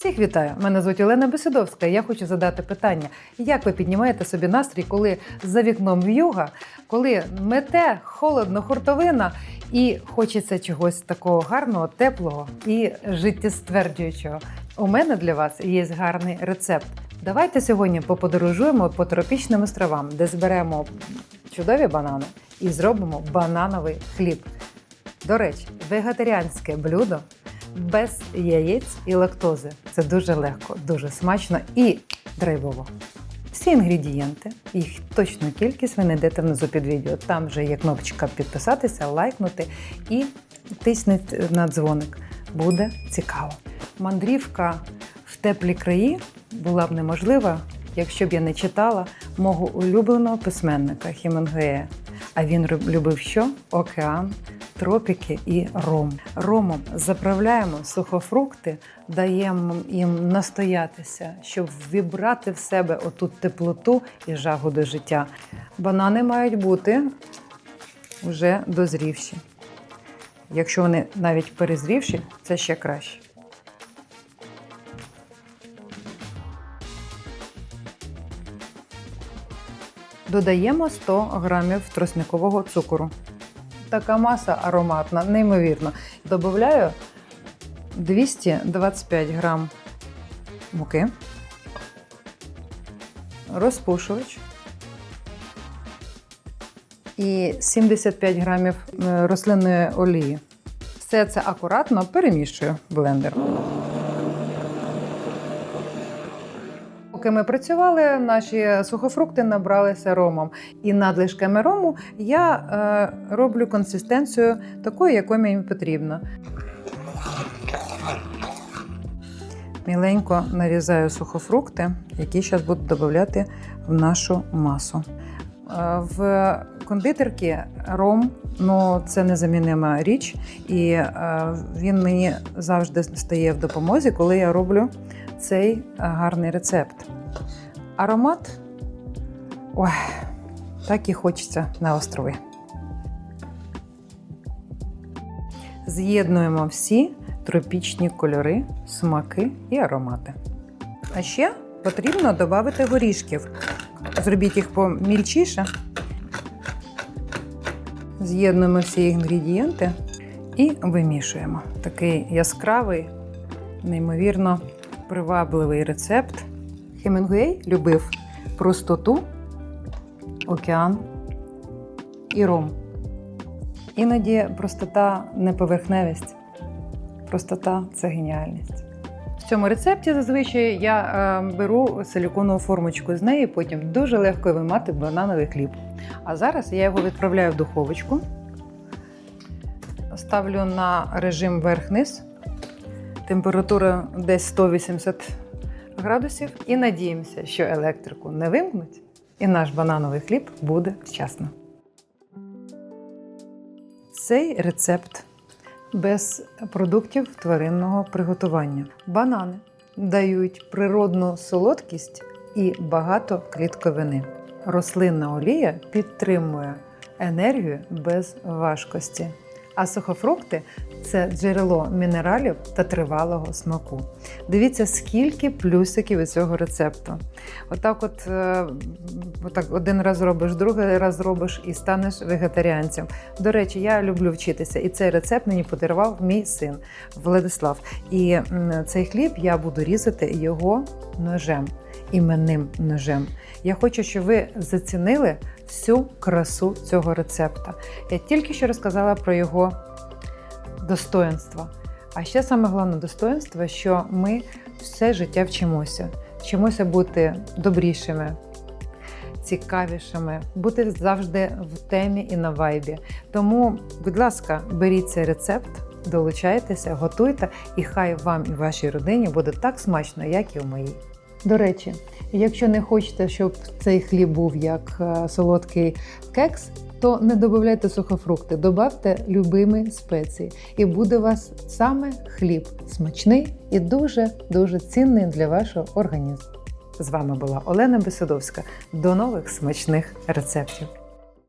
Всіх вітаю! Мене звуть Олена Бесидовська. і Я хочу задати питання: як ви піднімаєте собі настрій, коли за вікном в'юга, коли мете холодно, хуртовина, і хочеться чогось такого гарного, теплого і життєстверджуючого? У мене для вас є гарний рецепт. Давайте сьогодні поподорожуємо по тропічним островам, де зберемо чудові банани і зробимо банановий хліб. До речі, вегетаріанське блюдо без яєць і лактози. Це дуже легко, дуже смачно і драйвово. Всі інгредієнти, їх точну кількість ви знайдете внизу під відео. Там вже є кнопочка підписатися, лайкнути і тисніть на дзвоник. Буде цікаво. Мандрівка в теплі краї була б неможлива, якщо б я не читала мого улюбленого письменника Хемінгуея. А він любив що? Океан, тропіки і ром. Ромом заправляємо сухофрукти, даємо їм настоятися, щоб вібрати в себе оту теплоту і жагу до життя. Банани мають бути вже дозрівші. Якщо вони навіть перезрівші, це ще краще. Додаємо 100 грамів тросникового цукру. Така маса ароматна, неймовірно. Добавляю 225 грам муки, розпушувач і 75 грамів е, рослинної олії. Все це акуратно перемішую в Поки ми працювали, наші сухофрукти набралися ромом. І надлишками рому я е, роблю консистенцію такою, якою мені потрібно. Міленько нарізаю сухофрукти, які зараз буду додавати в нашу масу. Е, В кондитерці ром ну, це незамінима річ, і е, він мені завжди стає в допомозі, коли я роблю цей е, гарний рецепт. Аромат. Ой, так і хочеться на острови. З'єднуємо всі тропічні кольори, смаки і аромати. А ще потрібно додати горішків. Зробіть їх помільчіше. З'єднуємо всі інгредієнти і вимішуємо. Такий яскравий, неймовірно привабливий рецепт. Хемінгуей любив простоту, океан і ром. Іноді простота не поверхневість, простота це геніальність. Цьому рецепті зазвичай я е, беру силіконову формочку з неї, потім дуже легко виймати банановий хліб. А зараз я його відправляю в духовочку, ставлю на режим верх-низ, температура десь 180 градусів, і надіємося, що електрику не вимкнуть, і наш банановий хліб буде вчасно. Цей рецепт без продуктів тваринного приготування. Банани дають природну солодкість і багато клітковини. Рослинна олія підтримує енергію без важкості. А сухофрукти це джерело мінералів та тривалого смаку. Дивіться, скільки плюсиків від цього рецепту. Отак, от, е, отак один раз робиш, другий раз робиш і станеш вегетаріанцем. До речі, я люблю вчитися, і цей рецепт мені подарував мій син Владислав. І цей хліб я буду різати його ножем, іменним ножем. Я хочу, щоб ви зацінили всю красу цього рецепта. Я тільки що розказала про його достоинства. А ще саме головне достоинство, що ми все життя вчимося. Вчимося бути добрішими, цікавішими, бути завжди в темі і на вайбі. Тому, будь ласка, беріть цей рецепт, долучайтеся, готуйте, і хай вам і вашій родині буде так смачно, як і в моїй. До речі, якщо не хочете, щоб цей хліб був як е, солодкий кекс, то не додавайте сухофрукти, додавте любимі спеції, і буде у вас саме хліб смачний і дуже дуже цінний для вашого організму. З вами була Олена Бесудовська. До нових смачних рецептів.